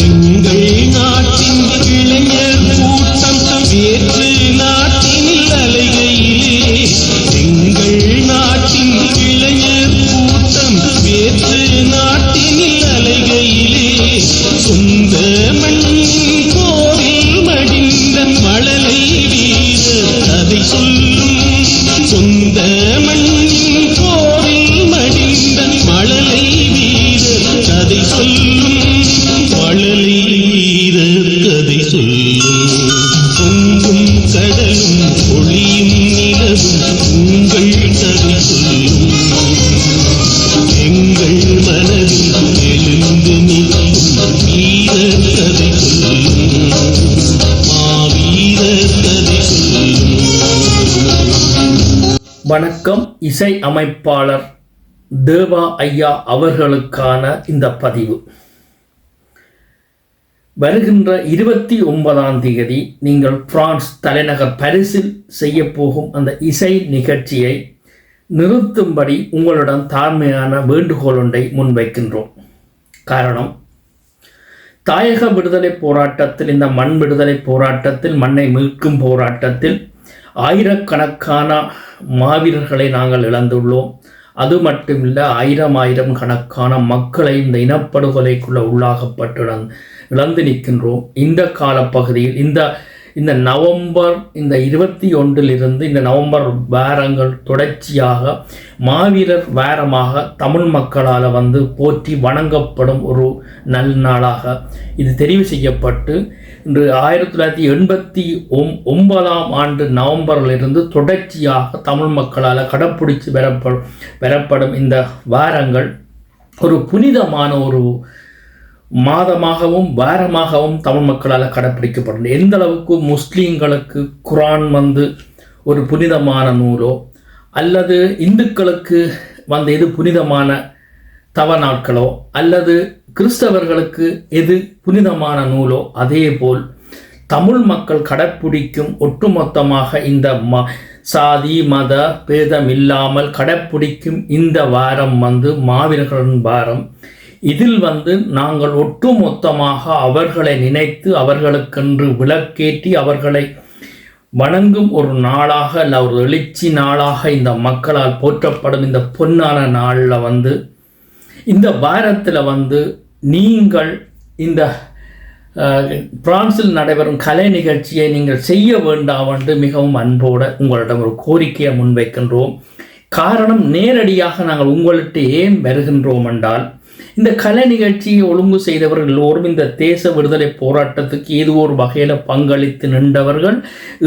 எங்கள் நாட்டின் இளைஞர் கூட்டம் வேற்று நாட்டினில் அலைகையிலே எங்கள் நாட்டின் இளைஞர் கூட்டம் வேற்று அலைகையிலே சொந்த மண்ணின் கதை சொல்லும். பொங்கும் கடலும் ஒளியும் நிலவும் உங்கள் கதை சொல்லும். எங்கள் மனதில் எழுந்து நிற்கும் வீர கதை சொல்லும். மாவீர கதை சொல்லும். வணக்கம் இசை அமைப்பாளர் தேவா ஐயா அவர்களுக்கான இந்த பதிவு. வருகின்ற இருபத்தி ஒன்பதாம் தேதி நீங்கள் பிரான்ஸ் தலைநகர் பரிசில் செய்ய போகும் அந்த இசை நிகழ்ச்சியை நிறுத்தும்படி உங்களிடம் தாழ்மையான வேண்டுகோள் ஒன்றை முன்வைக்கின்றோம். காரணம் தாயக விடுதலை போராட்டத்தில் இந்த மண் விடுதலை போராட்டத்தில் மண்ணை மீட்கும் போராட்டத்தில் ஆயிரக்கணக்கான மாவீரர்களை நாங்கள் இழந்துள்ளோம். அது மட்டுமில்லை ஆயிரம் ஆயிரம் கணக்கான மக்களை இந்த இனப்படுகொலைக்குள்ள உள்ளாகப்பட்டுடன் இழந்து நிற்கின்றோம். இந்த காலப்பகுதியில் இந்த இந்த நவம்பர் இந்த இருபத்தி ஒன்றிலிருந்து இந்த நவம்பர் வாரங்கள் தொடர்ச்சியாக மாவீரர் வாரமாக தமிழ் மக்களால் வந்து போற்றி வணங்கப்படும் ஒரு நல் நாளாக இது தெரிவு செய்யப்பட்டு இன்று ஆயிரத்தி தொள்ளாயிரத்தி எண்பத்தி ஒம் ஒன்பதாம் ஆண்டு நவம்பரிலிருந்து தொடர்ச்சியாக தமிழ் மக்களால் கடைப்பிடிச்சு பெறப்படும் பெறப்படும் இந்த வாரங்கள் ஒரு புனிதமான ஒரு மாதமாகவும் வாரமாகவும் தமிழ் மக்களால் கடைப்பிடிக்கப்படும் எந்த அளவுக்கு முஸ்லீம்களுக்கு குரான் வந்து ஒரு புனிதமான நூலோ அல்லது இந்துக்களுக்கு வந்த எது புனிதமான தவ நாட்களோ அல்லது கிறிஸ்தவர்களுக்கு எது புனிதமான நூலோ அதே போல் தமிழ் மக்கள் கடைப்பிடிக்கும் ஒட்டுமொத்தமாக இந்த ம சாதி மத பேதம் இல்லாமல் கடைப்பிடிக்கும் இந்த வாரம் வந்து மாவீரர்களின் வாரம். இதில் வந்து நாங்கள் ஒட்டுமொத்தமாக அவர்களை நினைத்து அவர்களுக்கென்று விளக்கேற்றி அவர்களை வணங்கும் ஒரு நாளாக அல்ல ஒரு எழுச்சி நாளாக இந்த மக்களால் போற்றப்படும் இந்த பொன்னான நாளில் வந்து இந்த வாரத்தில் வந்து நீங்கள் இந்த பிரான்சில் நடைபெறும் கலை நிகழ்ச்சியை நீங்கள் செய்ய வேண்டாம் என்று மிகவும் அன்போடு உங்களிடம் ஒரு கோரிக்கையை முன்வைக்கின்றோம். காரணம் நேரடியாக நாங்கள் உங்கள்கிட்ட ஏன் வருகின்றோம் என்றால் இந்த கலை நிகழ்ச்சியை ஒழுங்கு செய்தவர்கள் எல்லோரும் இந்த தேச விடுதலை போராட்டத்துக்கு ஏதோ ஒரு வகையில் பங்களித்து நின்றவர்கள்.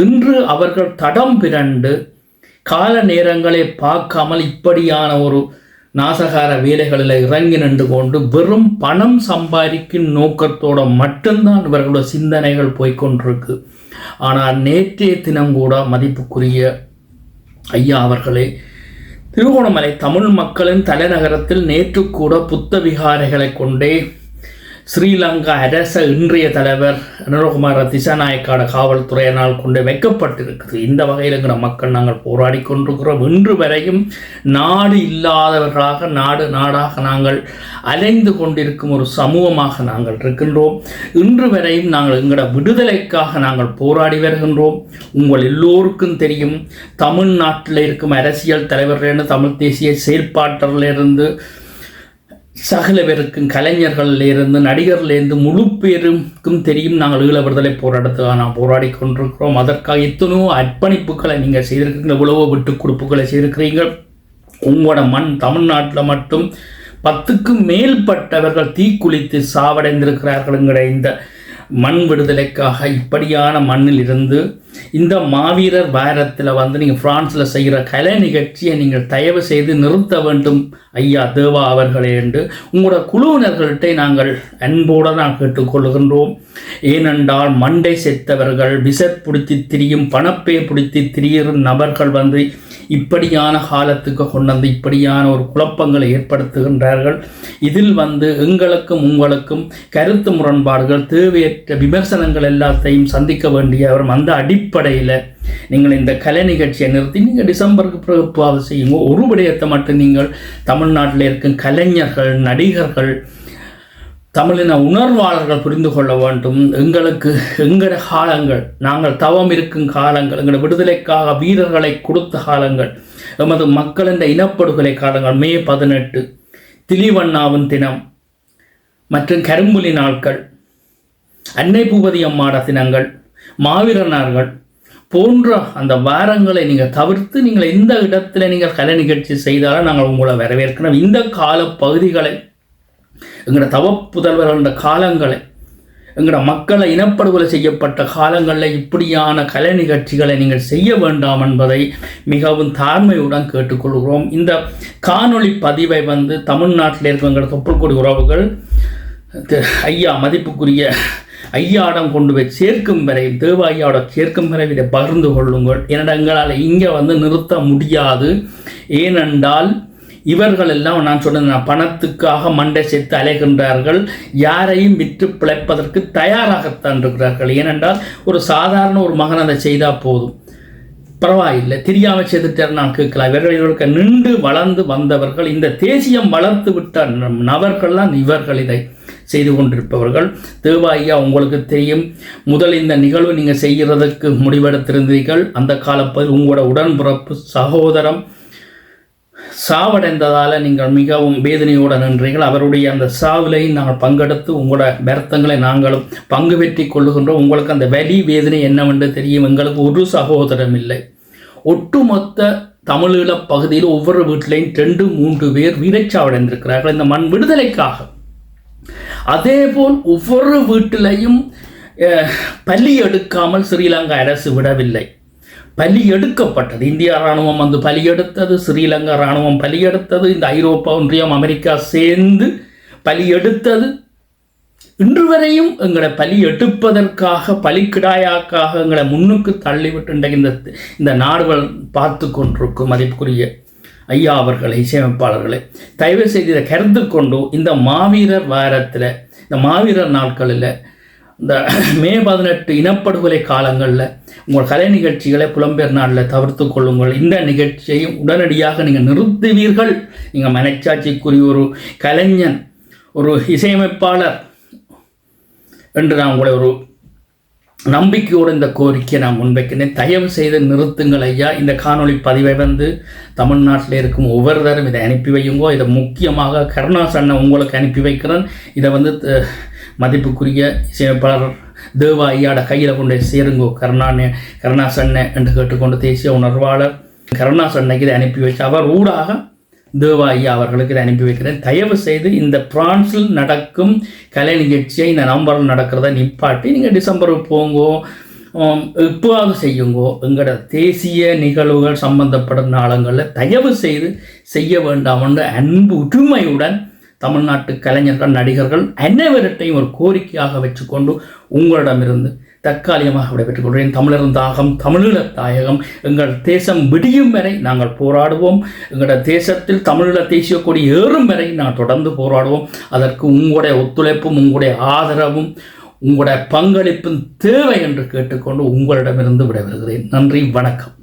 இன்று அவர்கள் தடம் பிறண்டு கால நேரங்களை பார்க்காமல் இப்படியான ஒரு நாசகார வேலைகளில் இறங்கி நின்று கொண்டு வெறும் பணம் சம்பாதிக்கும் நோக்கத்தோட மட்டும்தான் இவர்களோட சிந்தனைகள் போய்கொண்டிருக்கு. ஆனால் நேற்றைய தினம் கூட மதிப்புக்குரிய ஐயா அவர்களே திருகோணமலை தமிழ் மக்களின் தலைநகரத்தில் நேற்று கூட புத்த விகாரைகளை கொண்டே ஸ்ரீலங்கா அரச இன்றைய தலைவர் அனுரகுமார திசாநாயக்கான காவல்துறையினால் கொண்டு வைக்கப்பட்டிருக்குது இந்த வகையில் எங்கள் மக்கள் நாங்கள் போராடி கொண்டிருக்கிறோம். இன்று வரையும் நாடு இல்லாதவர்களாக நாடு நாடாக நாங்கள் அலைந்து கொண்டிருக்கும் ஒரு சமூகமாக நாங்கள் இருக்கின்றோம். இன்று வரையும் நாங்கள் எங்களோட விடுதலைக்காக நாங்கள் போராடி வருகின்றோம். உங்கள் எல்லோருக்கும் தெரியும் தமிழ்நாட்டில் இருக்கும் அரசியல் தலைவர்லேருந்து தமிழ் தேசிய செயற்பாட்டரிலிருந்து சகல பேருக்கும் கலைஞர்களிலிருந்து நடிகர்லேருந்து முழு பேருக்கும் தெரியும் நாங்கள் ஈழ விடுதலை போராட்டத்துக்காக நான் போராடி கொண்டிருக்கிறோம். அதற்காக எத்தனையோ அர்ப்பணிப்புகளை நீங்கள் செய்திருக்கிறீங்க எவ்வளவோ விட்டு கொடுப்புகளை செய்திருக்கிறீங்க உங்களோட மண் தமிழ்நாட்டில் மட்டும் பத்துக்கும் மேற்பட்டவர்கள் தீக்குளித்து சாவடைந்திருக்கிறார்கள்ங்கிற இந்த மண் விடுதலைக்காக இப்படியான மண்ணில் இருந்து இந்த மாவீரர் வாரத்தில் வந்து நீங்கள் ஃப்ரான்ஸில் செய்கிற கலை நிகழ்ச்சியை நீங்கள் தயவு செய்து நிறுத்த வேண்டும். ஐயா தேவா அவர்களே என்று உங்களோட குழுவினர்கள்ட்ட நாங்கள் அன்போடு நான் கேட்டுக்கொள்கின்றோம் ஏனென்றால் மண்டை செத்தவர்கள் விசட் பிடித்து திரியும் பணப்பே பிடித்து திரியும் நபர்கள் வந்து இப்படியான காலத்துக்கு கொண்டு வந்து இப்படியான ஒரு குழப்பங்களை ஏற்படுத்துகின்றார்கள். இதில் வந்து எங்களுக்கும் உங்களுக்கும் கருத்து முரண்பாடுகள் தேவையற்ற விமர்சனங்கள் எல்லாத்தையும் சந்திக்க வேண்டியவர் அந்த அடிப்படையில் நீங்கள் இந்த கலை நிகழ்ச்சியை நிறுத்தி நீங்கள் டிசம்பருக்கு பிறகு செய்யுங்க. ஒரு விடயத்தை மட்டும் நீங்கள் தமிழ்நாட்டில் இருக்கும் கலைஞர்கள் நடிகர்கள் தமிழின உணர்வாளர்கள் புரிந்து கொள்ள வேண்டும். எங்களுக்கு எங்கட காலங்கள் நாங்கள் தவம் இருக்கும் காலங்கள் எங்களோட விடுதலைக்காக வீரர்களை கொடுத்த காலங்கள் எமது மக்கள் இந்த இனப்படுகொலை காலங்கள் மே பதினெட்டு திலிவண்ணாவின் தினம் மற்றும் கரும்புலி நாட்கள் அன்னை பூபதி அம்மாட தினங்கள் மாவீரனார்கள் போன்ற அந்த வாரங்களை நீங்கள் தவிர்த்து நீங்கள் எந்த இடத்துல நீங்கள் கலை நிகழ்ச்சி செய்தாலும் நாங்கள் உங்களை வரவேற்கணும் இந்த கால பகுதிகளை எங்களோட தவப்புதல்வர் என்ற காலங்களை எங்களோட மக்களை இனப்படுகொலை செய்யப்பட்ட காலங்களில் இப்படியான கலை நிகழ்ச்சிகளை நீங்கள் செய்ய வேண்டாம் என்பதை மிகவும் தாழ்மையுடன் கேட்டுக்கொள்கிறோம். இந்த காணொளி பதிவை வந்து தமிழ்நாட்டில் இருக்கிற எங்களோட தொப்புள்கொடி உறவுகள் ஐயா மதிப்புக்குரிய ஐயாடம் கொண்டு போய் சேர்க்கும் வரை தேவ ஐயாவோட சேர்க்கும் வரை இதை பகிர்ந்து கொள்ளுங்கள். என்னடா எங்களால் இங்கே வந்து நிறுத்த முடியாது. ஏனென்றால் இவர்கள் எல்லாம் நான் சொன்னது பணத்துக்காக மண்டை சேர்த்து அலைகின்றார்கள். யாரையும் விற்று பிழைப்பதற்கு தயாராகத்தான் இருக்கிறார்கள். ஏனென்றால் ஒரு சாதாரண ஒரு மகன் அதை செய்தால் போதும். பரவாயில்லை தெரியாமல் செய்துட்டார் நான் கேட்கலாம். இவர்கள் இவர்களுக்கு நின்று வளர்ந்து வந்தவர்கள் இந்த தேசியம் வளர்த்து விட்ட நபர்கள்லாம் இவர்கள் இதை செய்து கொண்டிருப்பவர்கள். தேவாயா உங்களுக்கு தெரியும். முதல் இந்த நிகழ்வு நீங்கள் செய்கிறதுக்கு முடிவெடுத்திருந்தீர்கள். அந்த காலப்பதில் உங்களோட உடன்பிறப்பு சகோதரம் சாவடைந்ததால் நீங்கள் மிகவும் வேதனையோடு நின்றீர்கள். அவருடைய அந்த சாவிலையும் நாங்கள் பங்கெடுத்து உங்களோட வருத்தங்களை நாங்களும் பங்கு பெற்றி கொள்ளுகின்றோம். உங்களுக்கு அந்த வலி வேதனை என்னவென்று தெரியும். எங்களுக்கு ஒரு சகோதரம் இல்லை. ஒட்டுமொத்த தமிழீழ பகுதியில் ஒவ்வொரு வீட்டிலையும் ரெண்டு மூன்று பேர் வீரச்சாவடைந்திருக்கிறார்கள். இந்த மண் விடுதலைக்காக. அதேபோல் ஒவ்வொரு வீட்டிலையும் பள்ளி எடுக்காமல் ஸ்ரீலங்கா அரசு விடவில்லை. பலி எடுக்கப்பட்டது. இந்தியா இராணுவம் வந்து பலி எடுத்தது ஸ்ரீலங்கா இராணுவம் பலி எடுத்தது இந்த ஐரோப்பா ஒன்றியம் அமெரிக்கா சேர்ந்து பலி எடுத்தது. இன்று வரையும் எங்களை பலி எடுப்பதற்காக பலிக்கிடாயாக்காக எங்களை முன்னுக்கு தள்ளிவிட்டு இன்றைக்கு இந்த இந்த நாடுகள் பார்த்து கொண்டிருக்கும் மதிப்புக்குரிய ஐயா அவர்களை இசையமைப்பாளர்களை தயவு செய்து இதை கருத்து கொண்டு இந்த மாவீரர் வாரத்தில் இந்த மாவீரர் நாட்களில் இந்த மே பதினெட்டு இனப்படுகொலை காலங்களில் உங்கள் கலை நிகழ்ச்சிகளை புலம்பெயர் நாளில் தவிர்த்து கொள்ளுங்கள். இந்த நிகழ்ச்சியையும் உடனடியாக நீங்கள் நிறுத்துவீர்கள். நீங்கள் மனச்சாட்சிக்குரிய ஒரு கலைஞன் ஒரு இசையமைப்பாளர் என்று நான் உங்களை ஒரு நம்பிக்கையோடு இந்த கோரிக்கையை நான் முன்வைக்கிறேன். தயவு செய்து நிறுத்துங்கள் ஐயா. இந்த காணொளி பதிவை வந்து தமிழ்நாட்டில் இருக்கும் ஒவ்வொருத்தரும் இதை அனுப்பி வையுங்கோ. இதை முக்கியமாக கருணாசண்ணை உங்களுக்கு அனுப்பி வைக்கிறேன். இதை வந்து த- மதிப்புக்குரிய இசையமைப்பாளர் தேவா ஐயாட கையில் கொண்டு சேருங்கோ கருணானே கருணாஸ் என்று கேட்டுக்கொண்டு தேசிய உணர்வாளர் கருணாஸ் இதை அனுப்பி வச்சு அவர் ஊடாக தேவா ஐயா அவர்களுக்கு இதை அனுப்பி வைக்கிறேன். தயவு செய்து இந்த பிரான்ஸில் நடக்கும் கலை நிகழ்ச்சியை இந்த நவம்பரில் நடக்கிறத நிப்பாட்டி நீங்கள் டிசம்பருக்கு போங்கோ ஆம், எப்போவாவது செய்யுங்கோ. எங்களோட தேசிய நிகழ்வுகள் சம்பந்தப்படும் நாளங்களில் தயவு செய்து செய்ய வேண்டாம் என்று அன்பு உரிமையுடன் தமிழ்நாட்டு கலைஞர்கள் நடிகர்கள் அனைவர்கிட்டையும் ஒரு கோரிக்கையாக வச்சுக்கொண்டு உங்களிடமிருந்து தற்காலிகமாக விட பெற்றுக்கொள்கிறேன் தமிழர் தாகம் தமிழீழத் தாயகம் எங்கள் தேசம் விடியும் வரை நாங்கள் போராடுவோம். எங்களோட தேசத்தில் தமிழீழ தேசிய கொடி ஏறும் வரை நான் தொடர்ந்து போராடுவோம். அதற்கு உங்களுடைய ஒத்துழைப்பும் உங்களுடைய ஆதரவும் உங்களுடைய பங்களிப்பும் தேவை என்று கேட்டுக்கொண்டு உங்களிடமிருந்து விடைபெறுகிறேன். நன்றி வணக்கம்.